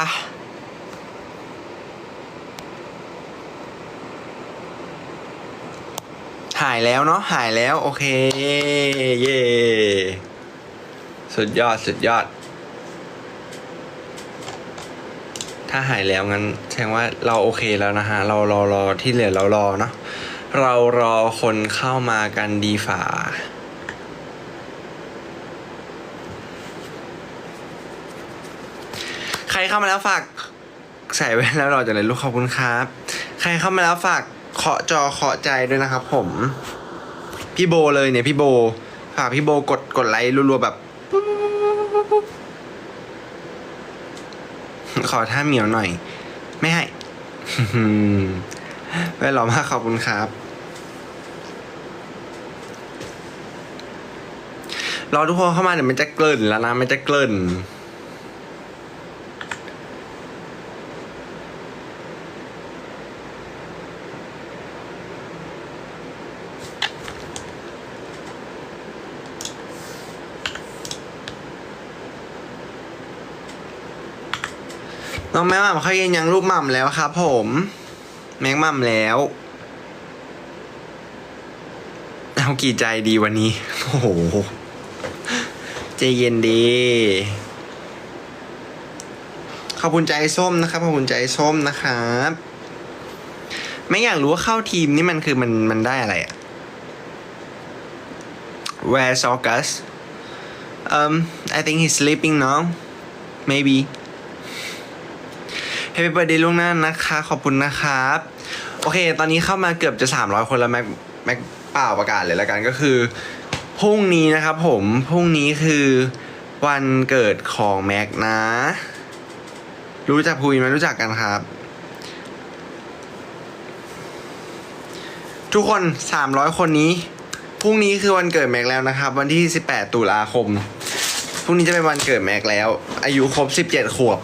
อะหายแล้วเนาะหายแล้ว โอเค เย่สุดยอดสุดยอด ถ้าหายแล้วงั้นแสดงว่าเราโอเคแล้วนะฮะ เรารอรอที่เหลือเรารอเนาะเรารอคนเข้ามากันดีฝ่า ใคร เข้ามาแล้วฝากใส่ไว้แล้วรอจากเลยลูกขอบคุณครับ ใครเข้ามาแล้วฝากเคาะจอเคาะใจด้วยนะครับ ผม พี่โบเลยเนี่ยพี่โบฝากพี่โบกดกดไลค์รัวๆแบบขอท่าเหมียวหน่อย ไม่ให้ไม่หรอมากขอบคุณครับ รอทุกคนเข้ามาเดี๋ยวมันจะเกลิ่นแล้วนะมันจะเกลิ่น น้องแม่หม่ำเขายังยังลูกหม่ำแล้วครับผม แม็กหม่ำแล้วเอากี่ใจดีวันนี้ โอ้โหใจเย็นดี ขอบคุณใจส้มนะครับ ขอบคุณใจส้มนะครับ ไม่อยากรู้ว่าเข้าทีมนี่มันคือมันมันได้อะไรอะ Where's August um I think he's sleeping now maybe เฮปปี้เบิร์ดเดย์ล่วงหน้านะคะ ขอบคุณนะครับ โอเค ตอนนี้เข้ามาเกือบจะ 300 คนแล้วแม็กแม็กเปล่าประกาศเลยละกันก็คือพรุ่งนี้นะครับผมพรุ่งนี้คือวันเกิดของแม็กนะ รู้จักพูยไหมรู้จักกันครับ ทุกคน 300 คนนี้พรุ่งนี้คือวันเกิดแม็กแล้วนะครับ วันที่ 18 ตุลาคมพรุ่งนี้จะเป็นวันเกิดแม็กแล้ว อายุครบ 17 ขวบ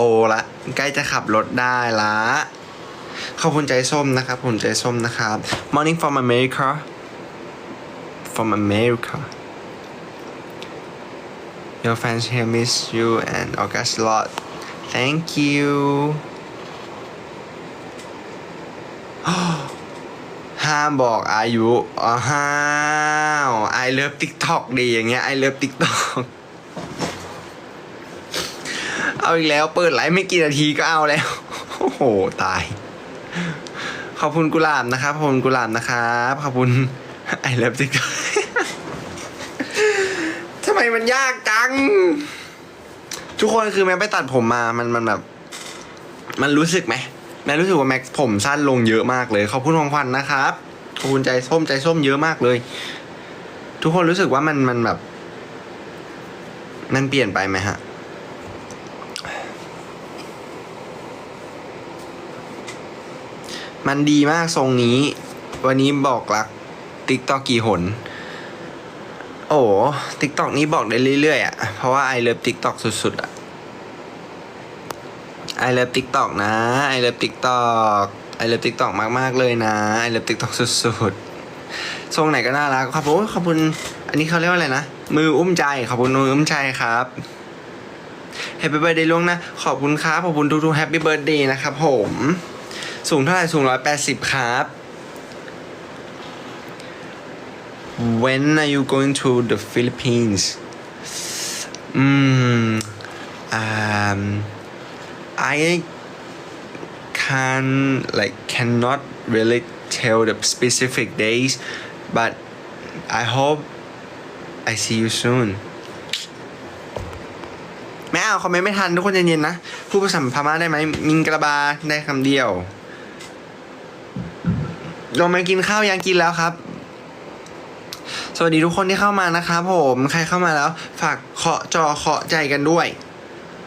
โตละใกล้จะขับรถได้ละขอบคุณใจส้มนะครับขอบคุณใจส้มนะครับ Morning from America from America Your fans here miss you and August a lot Thank you ห้ามบอกอายุอ้าว I love TikTok ดีอย่างเงี้ย I love TikTok เอาอีกแล้ว เปิดไลฟ์ไม่กี่นาทีก็เอาแล้ว โอ้โห ตาย ขอบคุณกุหลาบนะครับ ขอบคุณกุหลาบนะครับ ขอบคุณไอเลิฟติ๊กทำไมมันยากจัง ทุกคนคือแม็กไปตัดผมมา มันมันแบบ มันรู้สึกไหมแม็กรู้สึกว่าแม็กผมสั้นลงเยอะมากเลย ขอบคุณของขวัญนะครับ ขอบคุณใจส้มใจส้มเยอะมากเลย ทุกคนรู้สึกว่ามันมันแบบ มันเปลี่ยนไปไหมฮะ มันดีมากทรงนี้ วันนี้บอกรักติ๊กตอกกี่หน โอ้ติ๊กตอกนี้บอกได้เรื่อยๆอะ เพราะว่าไอเลิฟติ๊กตอกสุดๆอะไอเลิฟติ๊กตอกนะไอเลิฟติ๊กตอกไอเลิฟติ๊กตอกมากๆเลยนะไอเลิฟติ๊กตอกสุดๆ ทรงไหนก็น่ารักขอบคุณขอบคุณอันนี้เขาเรียกว่าอะไรนะ มืออุ้มใจ ขอบคุณมืออุ้มใจครับแฮปปี้เบิร์ดเดย์ล่วงนะ ขอบคุณครับ ขอบคุณทุกๆแฮปปี้เบิร์ดเดย์นะครับผม สูงเท่าไหร่สูงร้อยแปดสิบครับ When are you going to the Philippines? Mm, um, I can like cannot really tell the specific days, but I hope I see you soon. ไม่เอาคอมเมนต์ไม่ทัน ทุกคนเย็นๆนะ พูดภาษาพม่าได้ไหม มิงกระบา ได้คำเดียว ลงมากินข้าวยังกินแล้วครับ สวัสดีทุกคนที่เข้ามานะครับผมใครเข้ามาแล้ว ฝากเคาะจอเคาะใจกันด้วย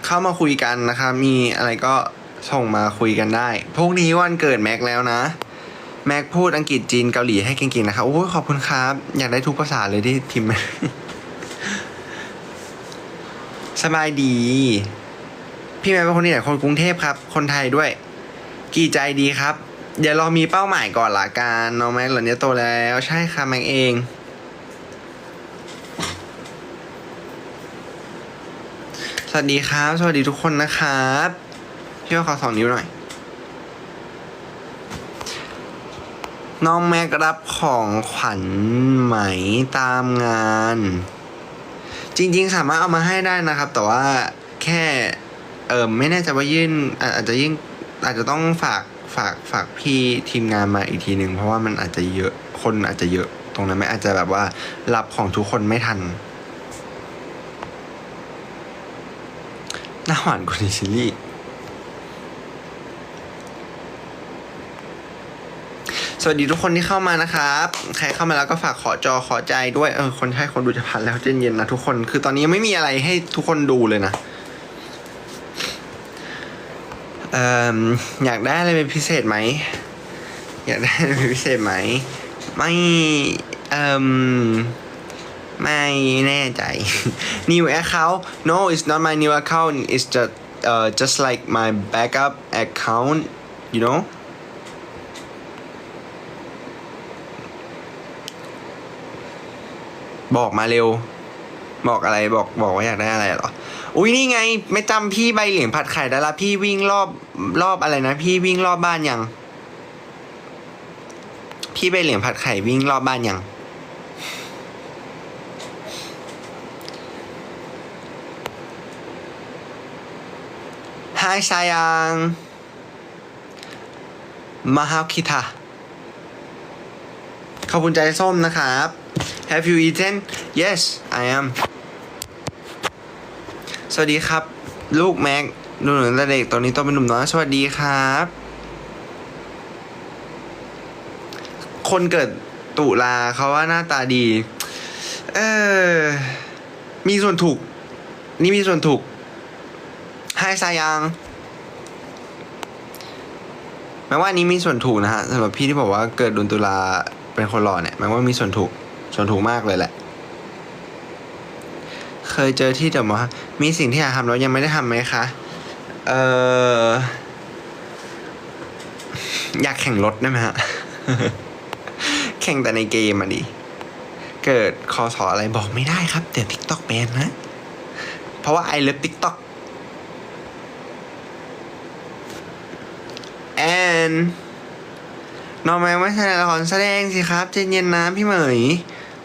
เข้ามาคุยกันนะครับมีอะไรก็ส่งมาคุยกันได้พรุ่งนี้วันเกิดแม็กแล้วนะ แม็กพูดอังกฤษจีนเกาหลีให้เก่งๆนะครับโอ้ยขอบคุณครับ อยากได้ทุกภาษาเลยที่พิมพ์สบายดี พี่แม็กเป็นคนที่ไหนคนกรุงเทพครับ คนไทยด้วย กี่ใจดีครับ เดี๋ยวเรามีเป้าหมายก่อนละกันน้องแม็กเหล่านี้โตแล้วใช่ค่ะแม็กเองสวัสดีครับ สวัสดีทุกคนนะครับพี่ว่าขอสองนิ้วหน่อย น้องแม็กรับของขวัญไหมตามงาน จริงๆ สามารถเอามาให้ได้นะครับ แต่ว่าแค่ เออไม่แน่ใจว่ายื่นอะอาจจะยิ่งอาจจะต้องฝาก ฝากฝากพี่ทีมงานมาอีกทีหนึ่งเพราะว่ามันอาจจะเยอะคนอาจจะเยอะ ตรงนั้นไม่อาจจะแบบว่ารับของทุกคนไม่ทันหน้าหวานกว่าในซีรีส์สวัสดีทุกคนที่เข้ามานะครับ ใครเข้ามาแล้วก็ฝากขอจอขอใจด้วย เออ คนให้คนดูจะพันแล้วเย็นๆนะทุกคน คือตอนนี้ไม่มีอะไรให้ทุกคนดูเลยนะ เอยากได้อะไรเป็นพิเศษไหม อยากได้อะไรเป็นพิเศษไหม ไม่เอ่มไม่แน่ใจ new account no it's not my new account it's just uh just like my backup account you know บอกมาเร็ว บอกอะไรบอกบอกว่าอยากได้อะไรเหรอ อุ้ยนี่ไง ไม่จำพี่ใบเหลียงผัดไข่ได้ละพี่วิ่งรอบรอบอะไรนะ พี่วิ่งรอบบ้านยัง พี่ใบเหลียงผัดไข่วิ่งรอบบ้านยัง Hi sayang Mahal kita ขอบคุณใจส้มนะครับ Have you eaten Yes I am สวัสดีครับ ลูกแม็กหนุ่นแต่เด็กตอนนี้โตเป็นหนุ่มน้อยสวัสดีครับ คนเกิดตุลาเขาว่าหน้าตาดี เออ มีส่วนถูก นี่มีส่วนถูกให้ซายังแม้ว่านี้มีส่วนถูกนะฮะสำหรับพี่ที่บอกว่าเกิดเดือนตุลาเป็นคนหล่อเนี่ยแม้ว่ามีส่วนถูกส่วนถูกมากเลยแหละ เคยเจอที่เดอะมอลล์มีสิ่งที่อยากทำแล้วยังไม่ได้ทำไหมคะ เอออยากแข่งรถได้ไหมฮะ แข่งแต่ในเกมอะดิ เกิดคอสออะไรบอกไม่ได้ครับ เดี๋ยวทิกตอกแบนนะ เพราะว่าไอเลิฟทิกตอกแอนน้องแมวไม่แสดงละครแสดงสิครับเจนเย็นนะพี่เหมย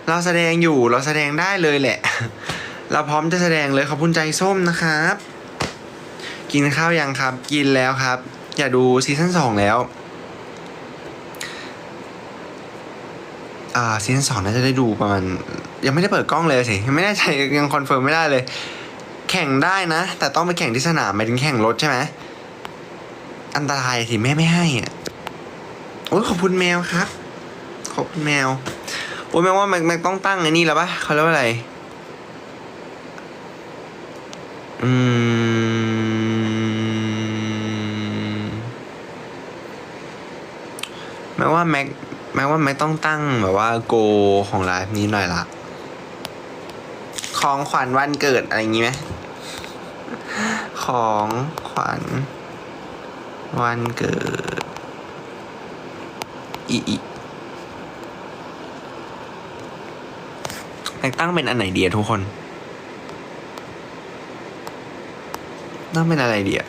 เราแสดงอยู่เราแสดงได้เลยแหละ เราพร้อมจะแสดงเลยขอบคุณใจส้มนะครับ กินข้าวยังครับ กินแล้วครับ อย่าดูซีซั่นสองแล้วอ่าซีซั่นสองน่าจะได้ดูประมาณยังไม่ได้เปิดกล้องเลยสิยังไม่แน่ใจยังคอนเฟิร์มไม่ได้เลย แข่งได้นะ แต่ต้องไปแข่งที่สนามหมายถึงแข่งรถใช่ไหมอันตรายสิแม่ไม่ให้อะโอ้ยขอบคุณแมวครับ ขอบคุณแมวโอ้ยแมวว่าแม็กแม็กต้องตั้งไอ้นี่แล้วปะเขาเรียกว่าอะไร อืมแม้ว่าแม็กแม้ว่าแม็กต้องตั้งแบบว่าโกของไลฟ์นี้หน่อยละของขวัญวันเกิดอะไรอย่างงี้ไหมของขวัญวันเกิดอีอีแม็กตั้งเป็นอันไหนเดียทุกคน ตั้งเป็นอะไรเดีย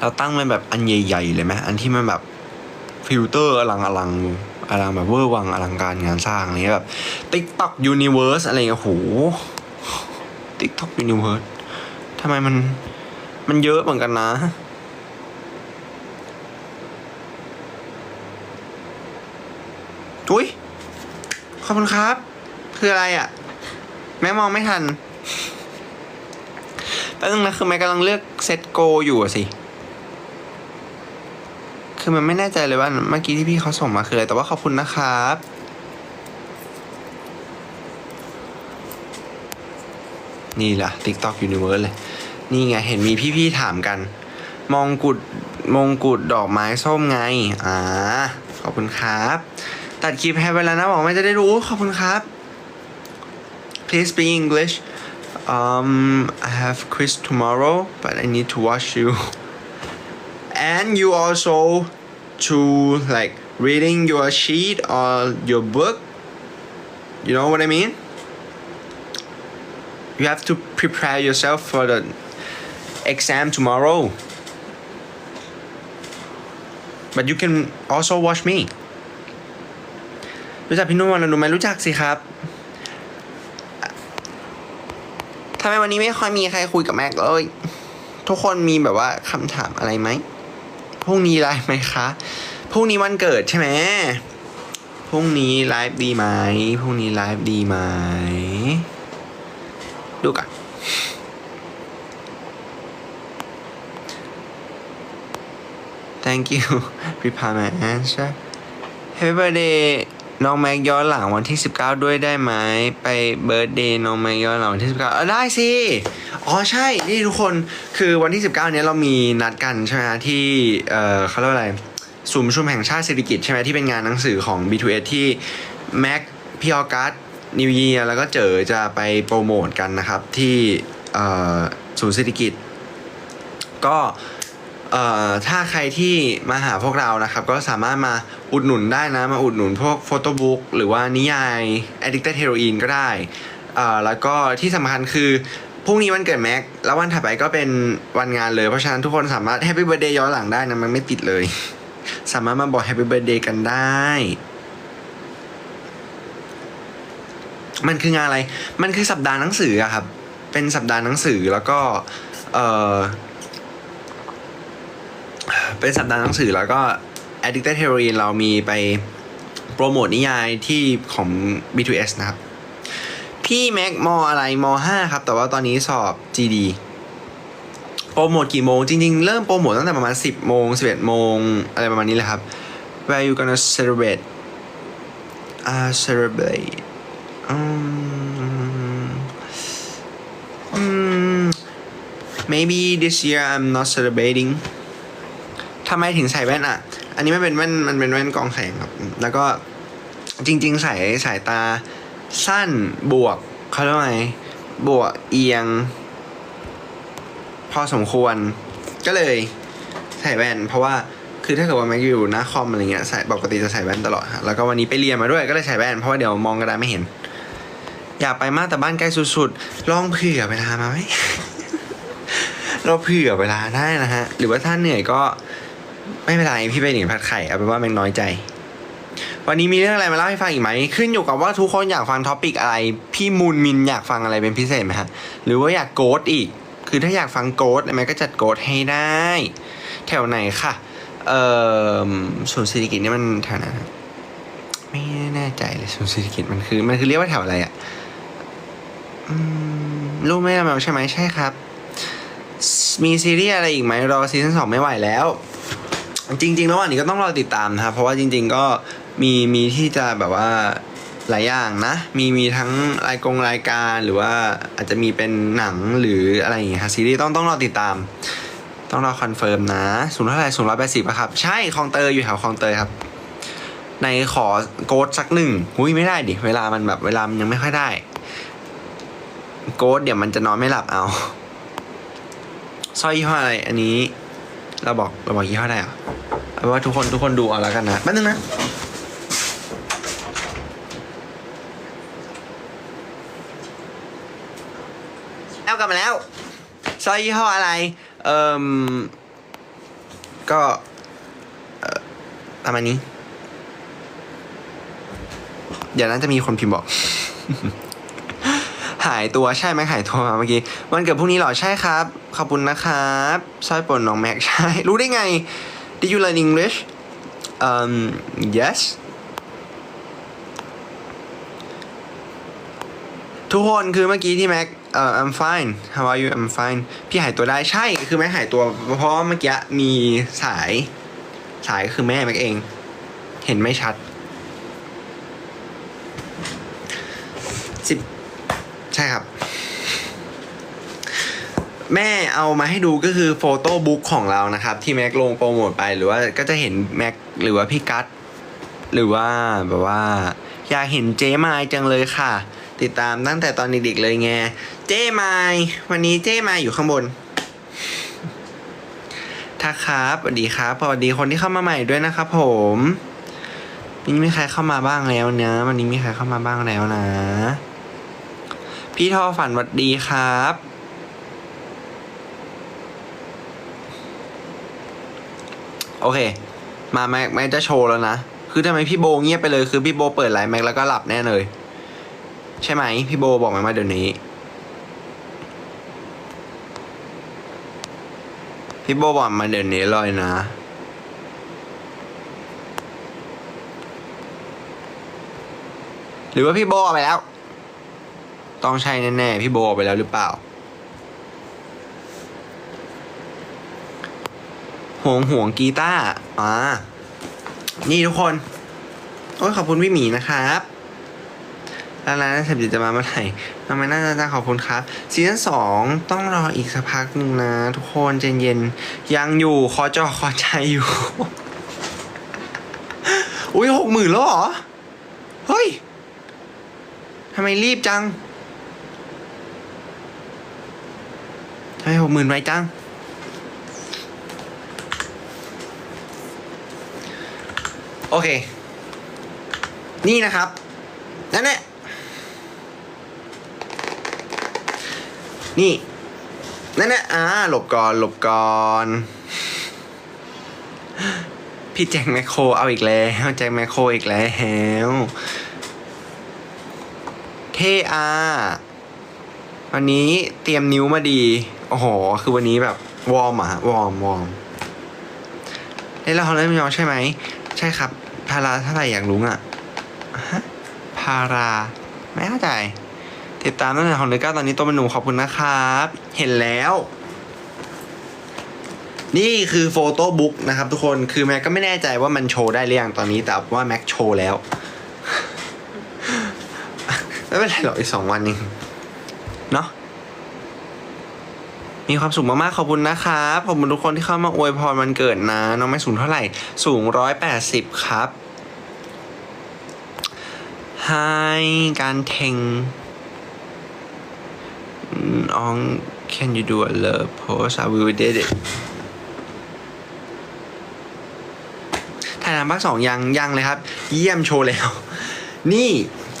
เราตั้งเป็นแบบอันใหญ่ๆเลยไหมอันที่มันแบบฟิลเตอร์อลังอลังอลังแบบเวอร์วังอลังการงานสร้างอะไรเงี้ยแบบ TikTok Universe อะไรเงี้ยโห TikTok Universe ทำไมมันมันเยอะเหมือนกันนะ อุ้ยขอบคุณครับ คืออะไรอะ่ะ แม่มองไม่ทัน แป๊บนึงนะคือแม่กำลังเลือกเซตโกอยู่อะสิ คือมันไม่แน่ใจเลยว่าเมื่อกี้ที่พี่เขาส่งมาคืออะไร แต่ว่าขอบคุณนะครับนี่แหละ TikTok Universe เลย นี่ไง เห็นมีพี่ๆถามกัน มองกุฎมงกุฎดอกไม้ส้มไง อ่า ขอบคุณครับ ตัดคลิปให้ไปแล้วนะบอกไม่จะได้รู้ ขอบคุณครับ Please speak English um I have quiz tomorrow but I need to watch you and you also to like reading your sheet or your book you know what I mean you have to prepare yourself for the exam tomorrow but you can also watch me รู้จักพี่นุ่นวรนุชไหมรู้จักสิครับ ไมวันนี้ไม่ค่อยมีใครคุยกับแม็กเลย ทุกคนมีแบบว่าคำถามอะไรไหมพรุ่งนี้ไลฟ์ไหมคะพรุ่งนี้วันเกิดใช่ไหมพรุ่งนี้ไลฟ์ดีไหมพรุ่งนี้ไลฟ์ดีไหมดูกัน thank you prepare my answer Happy birthday น้องแม็กย้อนหลังวันที่ 19 ด้วยได้ไหมไปเบิร์ดเดย์น้องแม็กย้อนหลังวันที่ 19เออได้สิ อ๋อใช่นี่ทุกคนคือวันที่ 19 เนี้ยเรามีนัดกันใช่ไหมที่เอ่อเขาเรียกว่าอะไรศูนย์ประชุมแห่งชาติเศรษฐกิจใช่ไหมที่เป็นงานหนังสือของ B2S ที่แม็กพี่ออกัสนิวเยียแล้วก็เจอจะไปโปรโมทกันนะครับที่เอ่อศูนย์เศรษฐกิจ ก็เอ่อถ้าใครที่มาหาพวกเรานะครับ ก็สามารถมา อุดหนุนได้นะ มาอุดหนุนพวกโฟโต้บุ๊กหรือว่านิยาย Addicted Heroin ก็ได้อ่อแล้วก็ที่สำคัญคือพรุ่งนี้วันเกิดแม็ก แล้ววันถัดไปก็เป็นวันงานเลย เพราะฉะนั้นทุกคนสามารถ Happy Birthday ย้อนหลังได้นะ มันไม่ติดเลย สามารถมาบอก Happy Birthday กันได้ มันคืองานอะไร มันคือสัปดาห์หนังสืออะครับ เป็นสัปดาห์หนังสือแล้วก็ เออเป็นสัปดาห์หนังสือแล้วก็ Addicted Heroin เรามีไปโปรโมทนิยายที่ของ B2S นะครับ พี่แม็กมออะไรม5ครับ แต่ว่าตอนนี้สอบ GD โปรโมทกี่โมง จริงๆ เริ่มโปรโมทตั้งแต่ประมาณ 10 โมง 11 โมง อะไรประมาณนี้แหละครับ Where you gonna celebrate uh celebrate um, um maybe this year I'm not celebrating ทำไมถึงใส่แว่นอะ อันนี้ไม่เป็นแว่นมันเป็นแว่นกองแสงครับ แล้วก็จริงๆใส่สายตาสั้นบวกเขาเรียกว่าไงบวกเอียง พอสมควรก็เลยใส่แว่น เพราะว่าคือถ้าเกิดว่าแม็กอยู่หน้าคอมอะไรเงี้ยใส่ปกติจะใส่แว่นตลอดฮะแล้วก็วันนี้ไปเรียนมาด้วยก็เลยใส่แว่นเพราะว่าเดี๋ยวมองกระดานไม่เห็น อยากไปมากแต่บ้านใกล้สุดๆลองเผื่อเวลามาไหมเราเผื่อเวลาได้นะฮะ หรือว่าถ้าเหนื่อยก็ ไม่เป็นไรพี่ไปหนิงผัดไข่เอาเป็นว่าแม่งน้อยใจ วันนี้มีเรื่องอะไรมาเล่าให้ฟังอีกไหม ขึ้นอยู่กับว่าทุกคนอยากฟังท็อปิกอะไร พี่มูลมินอยากฟังอะไรเป็นพิเศษไหมฮะ หรือว่าอยากโกดอีก คือถ้าอยากฟังโกดแม่ก็จัดโกดให้ได้ แถวไหนค่ะ เอ่อศูนย์เศรษฐกิจนี่มันแถวไหนะไม่แน่ใจเลยศูนย์เศรษฐกิจมันคือมันคือเรียกว่าแถวอะไรอะ่ะอืมรู้ไหมเราใช่ไหมใช่ครับ มีซีรีส์อะไรอีกไหมรอซีซั่นสองไม่ไหวแล้ว จริงๆระหว่างนี้ก็ต้องรอติดตามนะครับ เพราะว่าจริง ๆ ก็มีมีที่จะแบบว่าหลายอย่างนะ มีมีทั้งรายกงรายการหรือว่าอาจจะมีเป็นหนังหรืออะไรอย่างเงี้ยครับซีรีส์ต้องต้องรอติดตาม ต้องรอคอนเฟิร์มนะสูงเท่าไหร่สูงร้อยแปดสิบครับ ใช่คลองเตยอยู่แถวคลองเตยครับ ในขอโกดสักหนึ่งอุ้ยไม่ได้ดิ เวลามันแบบเวลามันยังไม่ค่อยได้ โกดเดี๋ยวมันจะนอนไม่หลับเอาสร้อยยี่ห้ออะไรอันนี้ เราบอกเราบอกยี่ห้อได้เหรอเอาเป็นว่าทุกคนทุกคนดูเอาแล้วกันนะแป๊บนึงนะแล้วกลับมาแล้วสร้อยยี่ห้ออะไร เอ่มก็เอ่อประมาณนี้ เดี๋ยวนั้นจะมีคนพิมพ์บอกหายตัวใช่ไหมหายตัวมาเมื่อกี้วันเกิดพรุ่งนี้เหรอใช่ครับ ขอบคุณนะครับสร้อยปนน้องแม็กใช่ รู้ได้ไง Did you learn English um yes ทุกคนคือเมื่อกี้ที่แม็กเอ่อ I'm fine how are you I'm fine พี่หายตัวได้ใช่คือแม็กหายตัว เพราะว่าเมื่อกี้มีสายสายคือแม่แม็กเอง เห็นไม่ชัดสิบ ใช่ครับ แม่เอามาให้ดูก็คือโฟโต้บุ๊กของเรานะครับ ที่แม็กลงโปรโมทไปหรือว่าก็จะเห็นแม็กหรือว่าพี่กัตหรือว่าแบบว่า อยากเห็นเจ๊มายจังเลยค่ะ ติดตามตั้งแต่ตอนเด็กๆเลยไงเจ๊มายวันนี้เจ๊มายอยู่ข้างบนทักครับสวัสดีครับสวัสดีคนที่เข้ามาใหม่ด้วยนะครับผมวันนี้มีใครเข้ามาบ้างแล้วนะ วันนี้มีใครเข้ามาบ้างแล้วนะ พี่ทอฝันหวัดดีครับ โอเค มาแม็กแม็กจะโชว์แล้วนะ คือทำไมพี่โบเงียบไปเลย คือพี่โบเปิดไลน์แม็กแล้วก็หลับแน่เลย ใช่ไหม พี่โบบอกมามาเดี๋ยวนี้ พี่โบบอกมาเดี๋ยวนี้เลยนะหรือว่าพี่โบเอาไปแล้ว ต้องใช่แน่ๆ พี่โบเอาไปแล้วหรือเปล่าห่วงห่วงกีตาร์อ่านี่ทุกคนโอ้ยขอบคุณพี่หมีนะครับแล้วร้านเสพติดจะมาเมื่อไหร่ทำไมน่าจะขอบคุณครับซีซั่นสองต้องรออีกสักพักหนึ่งนะ ทุกคนใจเย็นยังอยู่ขอจอขอใจอยู่ อุ้ยหกหมื่นแล้วเหรอ เฮ้ยทำไมรีบจัง ทำไมหกหมื่นไวจัง โอเค นี่นะครับ นั่นแหละ นี่ นั่นแหละอ่า หลบก่อน หลบก่อนพี่แจ็คแมคโครเอาอีกแล้วแจ็คแมคโครอีกแล้วเทอาวันนี้เตรียมนิ้วมาดี โอ้โห คือวันนี้แบบวอร์มอะวอร์มวอร์มเล่นละครเรื่องยองใช่ไหม ใช่ครับพาราเท่าไหร่อยากรู้อะฮะพาราไม่เข้าใจติดตามตั้งแต่ของเดก้าตอนนี้ตัวเป็นหนุ่มขอบคุณนะครับ เห็นแล้ว นี่คือโฟโต้บุ๊กนะครับทุกคนคือแม็กก็ไม่แน่ใจว่ามันโชว์ได้หรือยังตอนนี้แต่ว่าแม็กโชว์แล้ว ไม่เป็นไรหรอกอีกสองวันเองเนาะ มีความสุขมากๆขอบคุณนะครับขอบคุณทุกคนที่เข้ามาอวยพรวันเกิดนะ น้องไม่สูงเท่าไหร่ สูงร้อยแปดสิบครับไฮการเทงออง can you do a love pose I will did it ถ่ายทำภาคสองยังยังเลยครับ เยี่ยมโชว์แล้ว นี่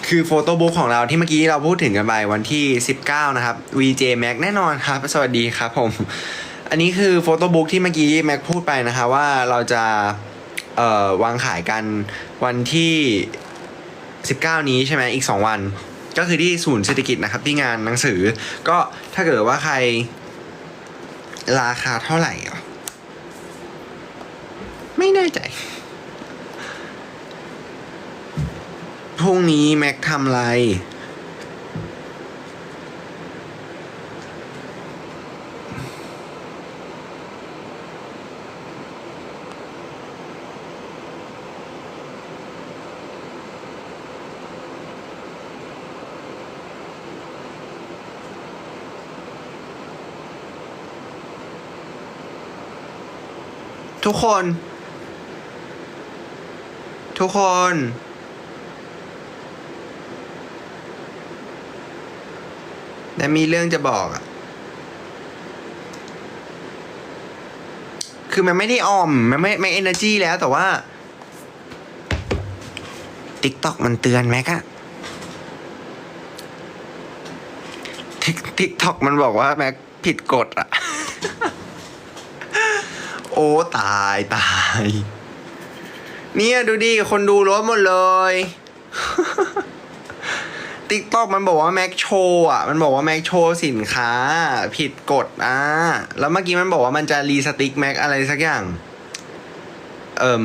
คือโฟโต้บุ๊กของเราที่เมื่อกี้เราพูดถึงกันไปวันที่ 19 นะครับ VJ Mac แน่นอนครับ สวัสดีครับผม อันนี้คือโฟโต้บุ๊กที่เมื่อกี้แม็กพูดไปนะคะว่าเราจะวางขายกันวันที่ 19 นี้ใช่ไหมอีก 2 วัน ก็คือที่ศูนย์เศรษฐกิจนะครับที่งานหนังสือ ก็ถ้าเกิดว่าใครราคาเท่าไหร่ ไม่แน่ใจ พรุ่งนี้แม็กทำอะไร ทุกคน ทุกคน แต่มีเรื่องจะบอกอะคือมันไม่ได้ออม มันไม่ไม่เอเนอร์จีแล้วแต่ว่า ติ๊กต็อกมันเตือนแม็กอะทิกติ๊กต็อกมันบอกว่าแม็กผิดกฎอะโอ้ ตายตาย เนี่ย ดูดิ คนดูลดหมดเลย ติ๊กต็อกมันบอกว่าแม็กโชว์อะ มันบอกว่าแม็กโชว์สินค้า ผิดกฎอะแล้วเมื่อกี้มันบอกว่ามันจะรีสติ๊กแม็กอะไรสักอย่าง เอิ่ม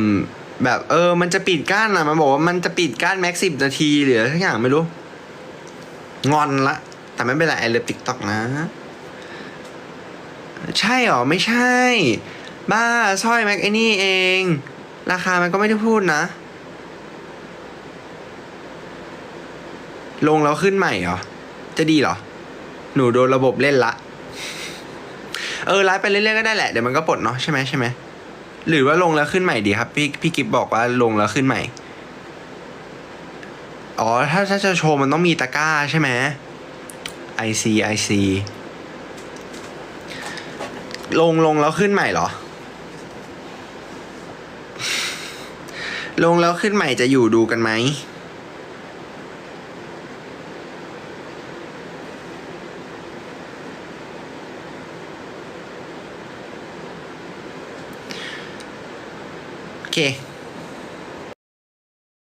แบบเออ มันจะปิดกั้นอะ มันบอกว่ามันจะปิดกั้นแม็กสิบนาทีหรืออะไรสักอย่างไม่รู้ งอนละ แต่ไม่เป็นไรไอเลิฟติ๊กต็อกนะ ใช่หรอ ไม่ใช่ บ้าสร้อยแม็กไอ้นี่เอง ราคามันก็ไม่ได้พูดนะ ลงแล้วขึ้นใหม่เหรอ จะดีเหรอ หนูโดนระบบเล่นละ เออไลฟ์ไปเรื่อยๆก็ได้แหละ เดี๋ยวมันก็ปลดเนาะใช่ไหมใช่ไหม หรือว่าลงแล้วขึ้นใหม่ดีครับ พี่พี่กิฟบอกว่าลงแล้วขึ้นใหม่ อ๋อ ถ้าถ้าจะโชว์มันต้องมีตะกร้าใช่ไหม I see I see ลงลงแล้วขึ้นใหม่เหรอ ลงแล้วขึ้นใหม่จะอยู่ดูกันไหม เค